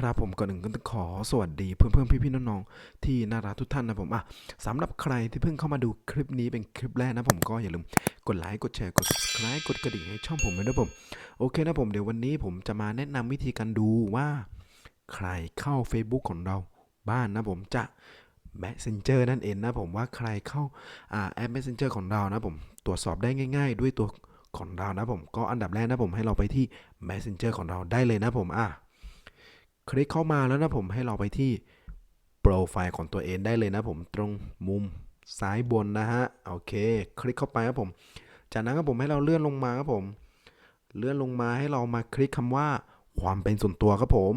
ครับผมก่อนหนึ่งก็ต้องขอสวัสดีเพื่อนเพื่อนพี่พี่ๆน้องๆที่น่ารักทุกท่านนะผมอะสำหรับใครที่เพิ่งเข้ามาดูคลิปนี้เป็นคลิปแรกนะผมก็อย่าลืมกดไลค์กดแชร์กด subscribe กดกระดิ่งให้ช่องผมด้วยนะผมโอเคนะผมเดี๋ยววันนี้ผมจะมาแนะนำวิธีการดูว่า ใครเข้า Facebook ของเราบ้านนะผมจะ Messenger นั่นเองนะผมว่าใครเข้าอ่าแอป Messenger ของเรานะผมตรวจสอบได้ง่าย ๆ ด้วยตัวของเรานะผมก็อันดับแรกนะผมให้เราไปที่ Messenger ของเราได้เลยนะผมอะ คลิกเข้ามาแล้วนะผมให้เราไปที่โปรไฟล์ของตัวเองได้เลยนะผมตรงมุมซ้ายบนนะฮะโอเค คลิกเข้าไปครับผม จากนั้นครับผมให้เราเลื่อนลงมาครับผม เลื่อนลงมาให้เรามาคลิกคำว่าความเป็นส่วนตัวครับผม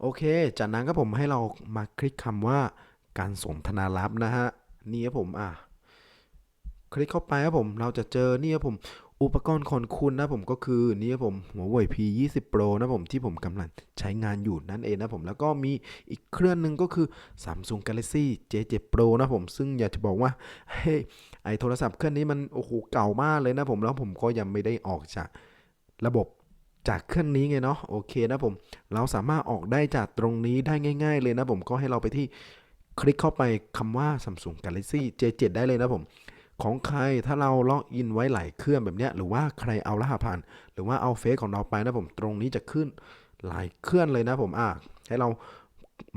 โอเค จากนั้นครับผมให้เรามาคลิกคำว่าการสนทนาลับนะฮะนี่ครับผมอะคลิกเข้าไปครับผม เราจะเจอนี่ครับผม อุปกรณ์ของคุณนะผมก็คือนี่ผมหัวเว่ย P20 Pro นะผมที่ผมกำลังใช้งานอยู่นั่นเองนะผมแล้วก็มีอีกเครื่องหนึ่งก็คือ Samsung Galaxy J7 Pro นะผมซึ่งอยากจะบอกว่าเฮ้ยไอโทรศัพท์เครื่องนี้มันโอ้โหเก่ามากเลยนะผมแล้วผมก็ยังไม่ได้ออกจากระบบจากเครื่องนี้ไงเนาะโอเคนะผมเราสามารถออกได้จากตรงนี้ได้ง่าย ๆ เลยนะผมก็ให้เราไปที่คลิกเข้าไปคำว่า Samsung Galaxy J7 ได้เลยนะผม ของใครถ้าเราล็อกอินไว้หลายเครื่องแบบเนี้ยหรือว่าใครเอารหัสผ่าน หรือว่าเอาเฟซของเราไปนะผมตรงนี้จะขึ้นหลายเครื่องเลยนะผมอะให้เรา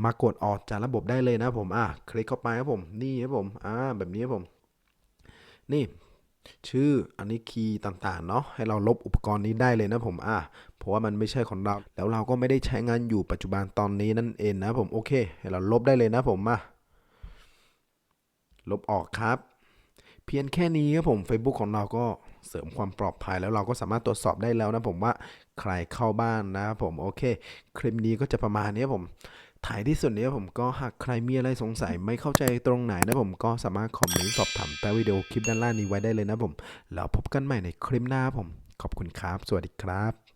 มากดออกจากระบบได้เลยนะผมอะคลิกเข้าไปครับผมนี่ครับผมอ่าแบบนี้ครับผม นี่ชื่ออันนี้คีย์ต่างๆเนาะให้เราลบอุปกรณ์นี้ได้เลยนะผมอะเพราะว่ามันไม่ใช่ของเรา แล้วเราก็ไม่ได้ใช้งานอยู่ปัจจุบันตอนนี้นั่นเองนะผมโอเค ให้เราลบได้เลยนะผมมาลบออกครับ เพียงแค่นี้ครับผม Facebook ของเราก็เสริมความปลอดภัยแล้วเราก็สามารถตรวจสอบได้แล้วนะผมว่าใครเข้าบ้านนะครับผมโอเค คลิปนี้ก็จะประมาณนี้ผมถ่ายที่สุดนี้ผมก็หากใครมีอะไรสงสัยไม่เข้าใจตรงไหนนะผมก็สามารถคอมเมนต์สอบถามใต้วิดีโอคลิปด้านล่างนี้ไว้ได้เลยนะผมแล้วพบกันใหม่ในคลิปหน้าครับผม ขอบคุณครับ สวัสดีครับ